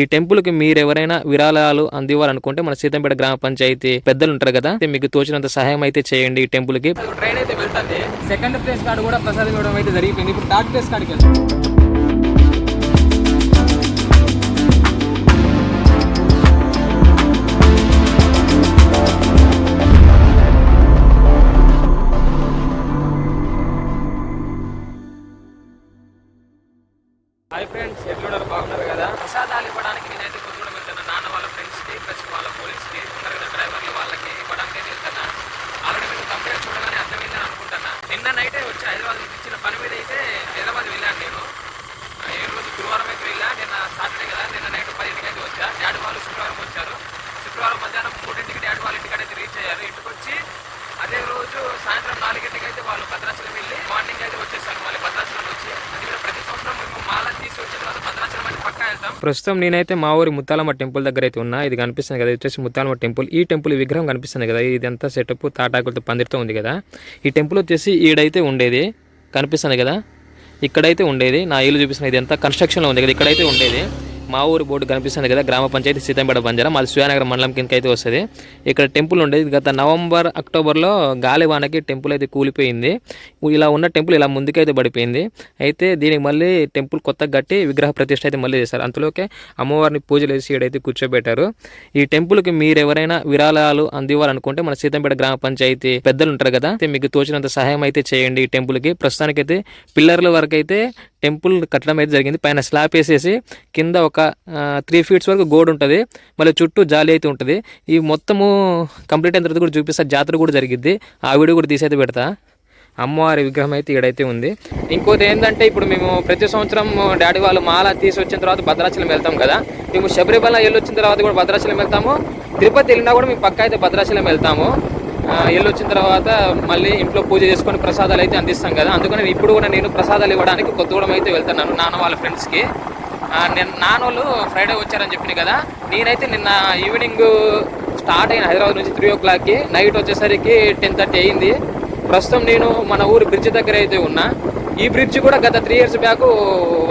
ఈ టెంపుల్కి విరాళాలు అందివ్వాలనుకుంటే మన సీతంపేట గ్రామ పంచాయతీ పెద్దలు ఉంటారు కదా మీకు తోచినంత సహాయం అయితే చేయండి ఈ టెంపుల్కి ట్రైన్ అయితే వెళ్తుంది. సెకండ్ ప్లేస్ కార్డు కూడా ప్రసాదం ఇవ్వడం అయితే జరిగిపోయింది. ఇప్పుడు థర్డ్ ప్లేస్ కార్డుకి వెళ్తాం హాయ్ ఫ్రెండ్స్ ఎట్లున్నారు బాగున్నారు కదా? ప్రసాదాలు ఇవ్వడానికి నేనైతే కొద్దిగా వెళ్తాను నాన్న వాళ్ళ ఫ్రెండ్స్కి ప్లస్ వాళ్ళ పోలీస్కి ఉన్నారు కదా డ్రైవర్లు వాళ్ళకి ఇవ్వడానికి అయితే వెళ్తాను ఆల్రెడీ మీరు కంప్లైంట్ చూడగానే అర్థమైందని అనుకుంటున్నా. నిన్న నైటే వచ్చి హైదరాబాద్ నుంచి ఇచ్చిన పని మీద అయితే హైదరాబాద్ వెళ్ళాను నేను. ఏ రోజు గురువారం అయితే వెళ్ళా నిన్న సాటర్డే కదా నిన్న నైట్ పదింటికి అయితే వచ్చా. డాడీ వాళ్ళు శుక్రవారం వచ్చారు. శుక్రవారం మధ్యాహ్నం మూడింటికి డాడీ వాళ్ళ ఇంటికి అయితే రీచ్ అయ్యారు. ఇంటికి వచ్చి అదే రోజు సాయంత్రం నాలుగింటికి అయితే వాళ్ళు భద్రాచలం వెళ్ళి మార్నింగ్ అయితే వచ్చేసారు మళ్ళీ భద్రాచలం వచ్చి అది కూడా ప్రతి సంవత్సరం మేము మాల తీసి వచ్చిన తర్వాత భద్రాచలం అయితే పక్కా వెళ్తాం ప్రస్తుతం నేనైతే మా ఊరి ముత్తాలమ్మ టెంపుల్ దగ్గర అయితే ఉన్నా. ఇది కనిపిస్తుంది కదా వచ్చేసి ముత్తాలమ్మ టెంపుల్. ఈ టెంపుల్ విగ్రహం కనిపిస్తుంది కదా ఇదంతా సెటప్ తాటాకులతో పందిరితో ఉంది కదా. ఈ టెంపుల్ వచ్చేసి ఈడైతే ఉండేది కనిపిస్తుంది కదా. ఇక్కడైతే ఉండేది. నా ఇల్లు చూపిస్తున్న ఇది ఎంత కన్స్ట్రక్షన్లో ఉంది కదా ఇక్కడైతే ఉండేది. మా ఊరు బోర్డు కనిపిస్తుంది కదా గ్రామ పంచాయతీ సీతంపేట బంజారం. మాది సూర్యానగరం మండలం కిందకి అయితే వస్తుంది. ఇక్కడ టెంపుల్ ఉండేది గత నవంబర్ అక్టోబర్లో గాలివానకి టెంపుల్ అయితే కూలిపోయింది. ఇలా ఉన్న టెంపుల్ ఇలా ముందుకైతే పడిపోయింది. అయితే దీనికి మళ్ళీ టెంపుల్ కొత్తగా కట్టి విగ్రహ ప్రతిష్ట అయితే మళ్ళీ చేశారు. అంతలోకే అమ్మవారిని పూజలు వేసి ఇక్కడైతే కూర్చోబెట్టారు. ఈ టెంపుల్కి మీరు ఎవరైనా విరాళాలు అందివ్వాలనుకుంటే మన సీతంపేట గ్రామ పంచాయతీ పెద్దలు ఉంటారు కదా అయితే మీకు తోచినంత సహాయం అయితే చేయండి ఈ టెంపుల్కి. ప్రస్తుతానికైతే పిల్లర్ల వరకు అయితే టెంపుల్ కట్టడం అయితే జరిగింది. పైన స్లాబ్ వేసేసి కింద ఒక త్రీ ఫీట్స్ వరకు గోడ ఉంటుంది. మళ్ళీ చుట్టూ జాలి అయితే ఉంటుంది. ఈ మొత్తము కంప్లీట్ అయిన తర్వాత కూడా చూపిస్తా జాతర కూడా జరిగిద్ది. ఆ వీడియో కూడా తీసి అయితే పెడతా. అమ్మవారి విగ్రహం అయితే ఈడైతే ఉంది. ఇంకోటి ఏంటంటే ఇప్పుడు మేము ప్రతి సంవత్సరం డాడీ వాళ్ళు మాల తీసి వచ్చిన తర్వాత భద్రాచలం వెళ్తాం కదా. మేము శబరిమల వెళ్ళొచ్చిన తర్వాత కూడా భద్రాచలం వెళ్తాము. తిరుపతి వెళ్ళినా కూడా మేము పక్క అయితే భద్రాచలం వెళ్తాము. వెళ్ళొచ్చిన తర్వాత మళ్ళీ ఇంట్లో పూజ చేసుకొని ప్రసాదాలు అయితే అందిస్తాం కదా. అందుకని ఇప్పుడు కూడా నేను ప్రసాదాలు ఇవ్వడానికి కొత్తగూడెం అయితే వెళ్తున్నాను నాన్న వాళ్ళ ఫ్రెండ్స్కి నేను నానోళ్ళు ఫ్రైడే వచ్చారని చెప్పింది కదా నేనైతే నిన్న ఈవినింగ్ స్టార్ట్ అయిన హైదరాబాద్ నుంచి త్రీ ఓ క్లాక్కి నైట్ వచ్చేసరికి టెన్ థర్టీ అయింది. ప్రస్తుతం నేను మన ఊరు బ్రిడ్జ్ దగ్గర అయితే ఉన్నా. ఈ బ్రిడ్జ్ కూడా గత త్రీ ఇయర్స్ బ్యాక్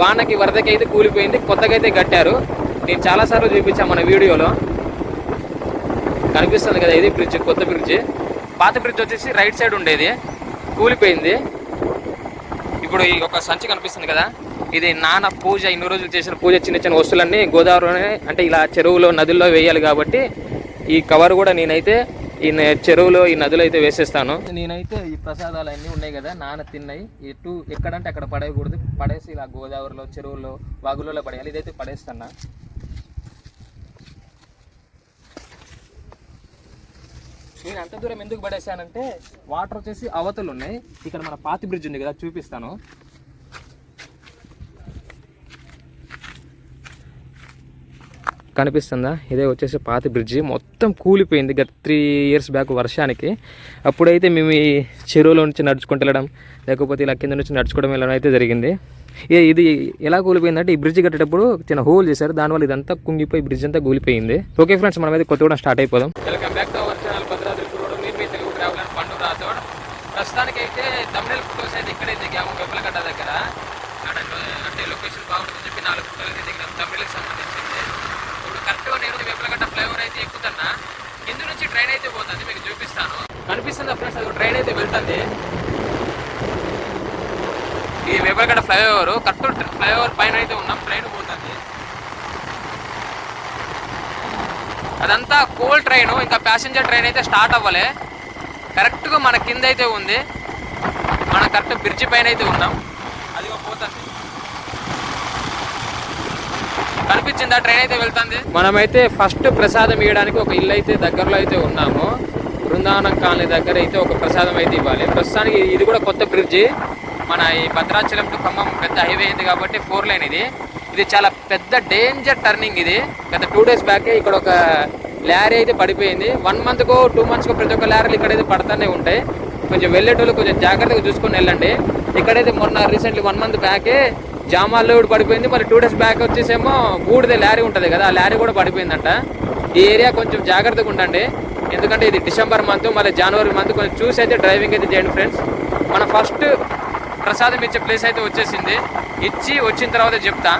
వానకి వరదకి అయితే కూలిపోయింది కొత్తగా అయితే కట్టారు. నేను చాలాసార్లు చూపించాను మన వీడియోలో. కనిపిస్తుంది కదా ఇది బ్రిడ్జ్ కొత్త బ్రిడ్జ్ పాత బ్రిడ్జ్ వచ్చేసి రైట్ సైడ్ ఉండేది. కూలిపోయింది. ఇప్పుడు ఈ ఒక సంచి కనిపిస్తుంది కదా ఇది నాన్న పూజ ఇన్ని రోజులు చేసిన పూజ చిన్న చిన్న వస్తువులన్నీ గోదావరిలోనే అంటే ఇలా చెరువులో నదుల్లో వేయాలి కాబట్టి ఈ కవర్ కూడా నేనైతే ఈ చెరువులో ఈ నదులు అయితే వేసేస్తాను. నేనైతే ఈ ప్రసాదాలు అన్నీ ఉన్నాయి కదా నాన్న తిన్నాయి. ఎటు ఎక్కడంటే అక్కడ పడేయకూడదు. పడేసి ఇలా గోదావరిలో చెరువులో వాగులలో పడేయాలి. ఇదైతే పడేస్తున్నా నేను అంత దూరం ఎందుకు పడేసానంటే వాటర్ వచ్చేసి అవతలు ఉన్నాయి ఇక్కడ మన పాతి బ్రిడ్జ్ ఉంది కదా చూపిస్తాను. కనిపిస్తుందా? ఇదే వచ్చేసి పాత బ్రిడ్జి. మొత్తం కూలిపోయింది గత త్రీ ఇయర్స్ బ్యాక్ వర్షానికి. అప్పుడైతే మేము ఈ చెరువులో నుంచి నడుచుకుంటూ వెళ్ళడం లేకపోతే ఇలా కింద నుంచి నడుచుకోవడం వెళ్ళడం అయితే జరిగింది. ఇది ఎలా కూలిపోయిందంటే ఈ బ్రిడ్జ్ కట్టేటప్పుడు చిన్న హోల్ చేశారు. దానివల్ల ఇదంతా కుంగిపోయి బ్రిడ్జ్ అంతా కూలిపోయింది. ఓకే ఫ్రెండ్స్ మనం అయితే కొత్త స్టార్ట్ అయిపోదాం. Welcome back to our channel Bhadradri గురుడు మీరు మీ తెలుగు ట్రావెలర్ పండు రాథోడ్. ప్రస్తుతానికి అయితే తమిళ ఫోటోస్ అయితే ఇక్కడే దిగాము. వెప్పలగడ్డ దగ్గర. అంటే లొకేషన్ బాగుంటుందని చెప్పి నాలుగు ఫోటోలు అయితే దిగినాం తమిళకి సంబంధించి ఇప్పుడు కరెక్ట్గా నేను వెప్పలగడ్డ ఫ్లైఓవర్ అయితే ఎక్కుతున్నా కింద నుంచి ట్రైన్ అయితే పోతుంది మీకు చూపిస్తాను. కనిపిస్తుందా ఫ్రెండ్స్? అది ట్రైన్ అయితే వెళ్తుంది. ఈ వెప్పలగడ్డ ఫ్లైఓవర్ కరెక్ట్ ఫ్లైఓవర్ పైన అయితే ఉన్నాం ట్రైన్ పోతుంది. అదంతా కోల్ ట్రైన్ ఇంకా ప్యాసింజర్ ట్రైన్ అయితే స్టార్ట్ అవ్వలే. కరెక్ట్గా మన కింద అయితే ఉంది. మన కరెక్ట్ బ్రిడ్జి పైన అయితే ఉన్నాం. అది పోతుంది. కనిపించిందా? ట్రైన్ అయితే వెళ్తుంది. మనమైతే ఫస్ట్ ప్రసాదం ఇవ్వడానికి ఒక ఇల్లు అయితే దగ్గరలో అయితే ఉన్నాము. బృందావనం కాలనీ దగ్గర అయితే ఒక ప్రసాదం అయితే ఇవ్వాలి. ప్రస్తుతానికి ఇది కూడా కొత్త బ్రిడ్జి. మన ఈ భద్రాచలం టు ఖమ్మం పెద్ద హైవే అయింది కాబట్టి ఫోర్ లైన్ ఇది. ఇది చాలా పెద్ద డేంజర్ టర్నింగ్ ఇది. గత టూ డేస్ బ్యాకే ఇక్కడ ఒక లారీ అయితే పడిపోయింది. వన్ మంత్కో టూ మంత్స్కో ప్రతి ఒక్క లారీలు ఇక్కడైతే పడుతూనే ఉంటాయి. కొంచెం వెళ్ళేటోళ్ళు కొంచెం జాగ్రత్తగా చూసుకొని వెళ్ళండి. ఇక్కడైతే మొన్న రీసెంట్లీ వన్ మంత్ బ్యాకే జామాల్లో కూడా పడిపోయింది. మరి టూ డేస్ బ్యాక్ వచ్చేసేమో బూడిద లారీ ఉంటుంది కదా ఆ లారీ కూడా పడిపోయిందంట. ఈ ఏరియా కొంచెం జాగ్రత్తగా ఉండండి. ఎందుకంటే ఇది డిసెంబర్ మంత్ మళ్ళీ జనవరి మంత్ కొంచెం చూసి అయితే డ్రైవింగ్ అయితే చేయండి ఫ్రెండ్స్. మన ఫస్ట్ ప్రసాదం ఇచ్చే ప్లేస్ అయితే వచ్చేసింది. ఇచ్చి వచ్చిన తర్వాత చెప్తా.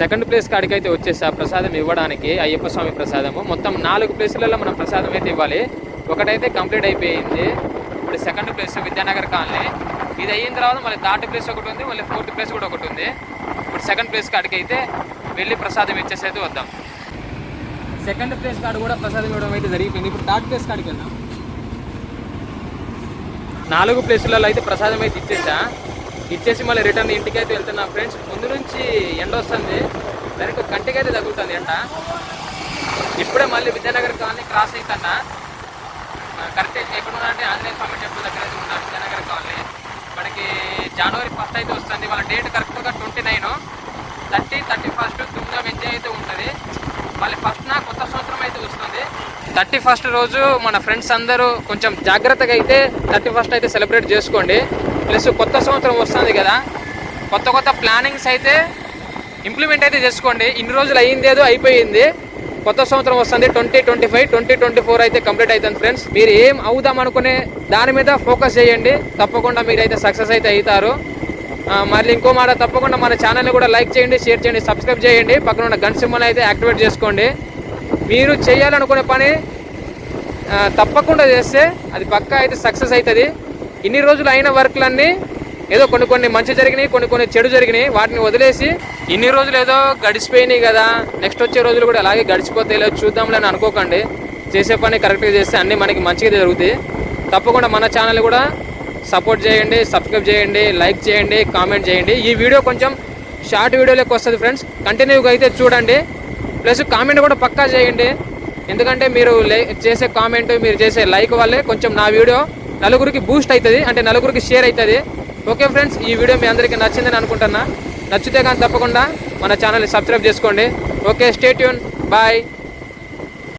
సెకండ్ ప్లేస్ కాడికి అయితే వచ్చేసి ఆ ప్రసాదం ఇవ్వడానికి అయ్యప్ప స్వామి ప్రసాదము. మొత్తం నాలుగు ప్లేసులలో మనం ప్రసాదం అయితే ఇవ్వాలి. ఒకటైతే కంప్లీట్ అయిపోయింది. ఇప్పుడు సెకండ్ ప్లేస్ విద్యానగర్ కాలనీ. ఇది అయిన తర్వాత మళ్ళీ థర్డ్ ప్లేస్ ఒకటి ఉంది మళ్ళీ ఫోర్త్ ప్లేస్ కూడా ఒకటి ఉంది. ఇప్పుడు సెకండ్ ప్లేస్ కాడికి అయితే వెళ్ళి ప్రసాదం ఇచ్చేసి అయితే వద్దాం. సెకండ్ ప్లేస్ కాడ కూడా ప్రసాదం ఇవ్వడం అయితే జరిగిపోయింది. ఇప్పుడు థర్డ్ ప్లేస్ కాడికి వెళ్దాం. నాలుగు ప్లేసులలో అయితే ప్రసాదం అయితే ఇచ్చేసా. ఇచ్చేసి మళ్ళీ రిటర్న్ ఇంటికి అయితే వెళ్తున్నా ఫ్రెండ్స్. ముందు నుంచి ఎండ వస్తుంది. వెనక కంటికి అయితే తగులుతుంది ఎండ. ఇప్పుడే మళ్ళీ విద్యానగర్ కాలనీ క్రాస్ అవుతున్నా కరెక్ట్ ఎక్కడ ఉన్నా అంటే ఆంజనేయ స్వామి టెంపుల్ దగ్గర అయితే ఉన్నా విజయనగర్ కాలనీ. మనకి జనవరి ఫస్ట్ అయితే వస్తుంది. వాళ్ళ డేట్ కరెక్ట్గా twenty nine thirty thirty first Durga వెంజయ్ అయితే ఉంటుంది. మళ్ళీ ఫస్ట్ నా కొత్త సంవత్సరం అయితే వస్తుంది. థర్టీ ఫస్ట్ రోజు మన ఫ్రెండ్స్ అందరూ కొంచెం జాగ్రత్తగా అయితే థర్టీ ఫస్ట్ అయితే సెలబ్రేట్ చేసుకోండి. ప్లస్ కొత్త సంవత్సరం వస్తుంది కదా. కొత్త కొత్త ప్లానింగ్స్ అయితే ఇంప్లిమెంట్ అయితే చేసుకోండి. ఇన్ని రోజులు అయ్యింది ఏదో అయిపోయింది. కొత్త సంవత్సరం వస్తుంది. Twenty twenty five twenty twenty four అయితే కంప్లీట్ అవుతుంది ఫ్రెండ్స్. మీరు ఏం అవుదాం అనుకునే దాని మీద ఫోకస్ చేయండి. తప్పకుండా మీరైతే సక్సెస్ అయితే అవుతారు. మళ్ళీ ఇంకో మాట తప్పకుండా మన ఛానల్ని కూడా లైక్ చేయండి షేర్ చేయండి సబ్స్క్రైబ్ చేయండి. పక్కన ఉన్న గన్ సింబల్ అయితే యాక్టివేట్ చేసుకోండి. మీరు చేయాలనుకునే పని తప్పకుండా చేస్తే అది పక్కా అయితే సక్సెస్ అవుతుంది. ఇన్ని రోజులు అయిన వర్క్లన్నీ ఏదో కొన్ని కొన్ని మంచి జరిగినాయి కొన్ని కొన్ని చెడు జరిగినాయి. వాటిని వదిలేసి ఇన్ని రోజులు ఏదో గడిచిపోయినాయి కదా. నెక్స్ట్ వచ్చే రోజులు కూడా అలాగే గడిచిపోతే ఇలా చూద్దాంలే అని అనుకోకండి. చేసే పని కరెక్ట్గా చేస్తే అన్నీ మనకి మంచిగా జరుగుతాయి. తప్పకుండా మన ఛానల్ కూడా సపోర్ట్ చేయండి సబ్స్క్రైబ్ చేయండి లైక్ చేయండి కామెంట్ చేయండి. ఈ వీడియో కొంచెం షార్ట్ వీడియోలోకి వస్తుంది ఫ్రెండ్స్ కంటిన్యూగా అయితే చూడండి. ప్లస్ కామెంట్ కూడా పక్కా చేయండి. ఎందుకంటే మీరు చేసే కామెంట్ మీరు చేసే లైక్ వల్లే కొంచెం నా వీడియో నలుగురికి బూస్ట్ అవుతుంది అంటే నలుగురికి షేర్ అవుతుంది ఓకే ఫ్రెండ్స్ ఈ వీడియో మీ అందరికీ నచ్చిందని అనుకుంటున్నా. నచ్చితే కానీ తప్పకుండా మన ఛానల్ని సబ్స్క్రైబ్ చేసుకోండి. Okay stay tune bye